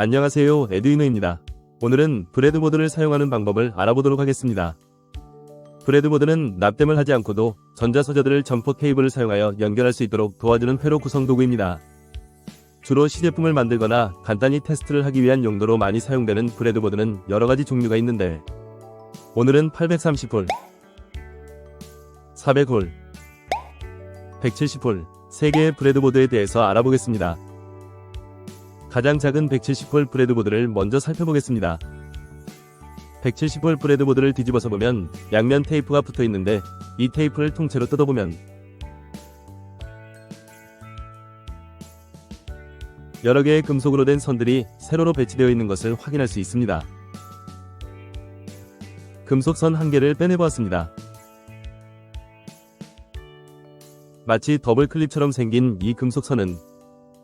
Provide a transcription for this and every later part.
안녕하세요 에드위너입니다. 오늘은 브레드보드를 사용하는 방법을 알아보도록 하겠습니다. 브레드보드는 납땜을 하지 않고도 전자소자들을 점퍼 케이블을 사용하여 연결할 수 있도록 도와주는 회로 구성 도구입니다. 주로 시제품을 만들거나 간단히 테스트를 하기 위한 용도로 많이 사용되는 브레드보드는 여러가지 종류가 있는데 오늘은 830홀, 400홀, 170홀 3개의 브레드보드에 대해서 알아보겠습니다. 가장 작은 170홀 브레드보드를 먼저 살펴보겠습니다. 170홀 브레드보드를 뒤집어서 보면 양면 테이프가 붙어 있는데 이 테이프를 통째로 뜯어보면 여러 개의 금속으로 된 선들이 세로로 배치되어 있는 것을 확인할 수 있습니다. 금속선 한 개를 빼내보았습니다. 마치 더블 클립처럼 생긴 이 금속선은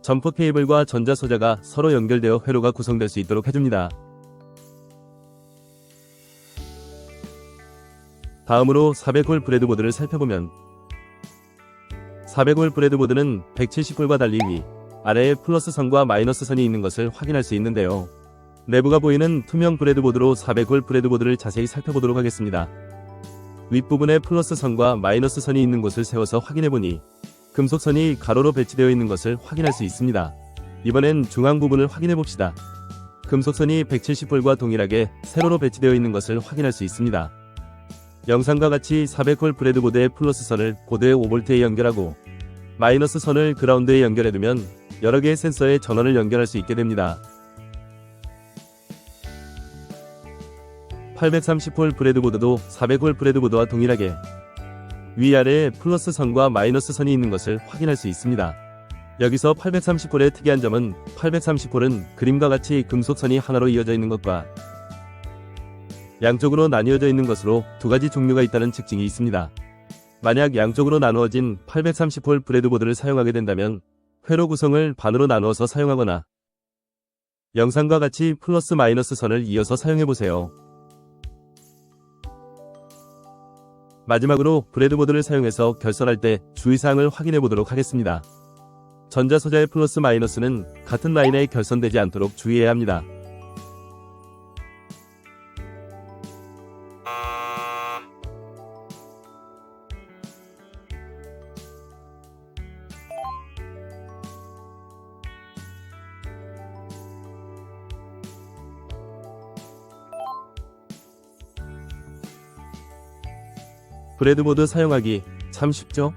점퍼 케이블과 전자소자가 서로 연결되어 회로가 구성될 수 있도록 해줍니다. 다음으로 400홀 브레드보드를 살펴보면 400홀 브레드보드는 170홀과 달리 위, 아래에 플러스 선과 마이너스 선이 있는 것을 확인할 수 있는데요. 내부가 보이는 투명 브레드보드로 400홀 브레드보드를 자세히 살펴보도록 하겠습니다. 윗부분에 플러스 선과 마이너스 선이 있는 곳을 세워서 확인해보니 금속선이 가로로 배치되어 있는 것을 확인할 수 있습니다. 이번엔 중앙 부분을 확인해 봅시다. 금속선이 170홀과 동일하게 세로로 배치되어 있는 것을 확인할 수 있습니다. 영상과 같이 400홀 브레드보드의 플러스 선을 보드의 5V에 연결하고 마이너스 선을 그라운드에 연결해두면 여러 개의 센서에 전원을 연결할 수 있게 됩니다. 830홀 브레드보드도 400홀 브레드보드와 동일하게 위아래에 플러스 선과 마이너스 선이 있는 것을 확인할 수 있습니다. 여기서 830홀의 특이한 점은 830홀은 그림과 같이 금속선이 하나로 이어져 있는 것과 양쪽으로 나뉘어져 있는 것으로 두 가지 종류가 있다는 특징이 있습니다. 만약 양쪽으로 나누어진 830홀 브레드보드를 사용하게 된다면 회로 구성을 반으로 나누어서 사용하거나 영상과 같이 플러스 마이너스 선을 이어서 사용해보세요. 마지막으로 브레드보드를 사용해서 결선할 때 주의사항을 확인해 보도록 하겠습니다. 전자소자의 플러스 마이너스는 같은 라인에 결선되지 않도록 주의해야 합니다. 브레드보드 사용하기 참 쉽죠?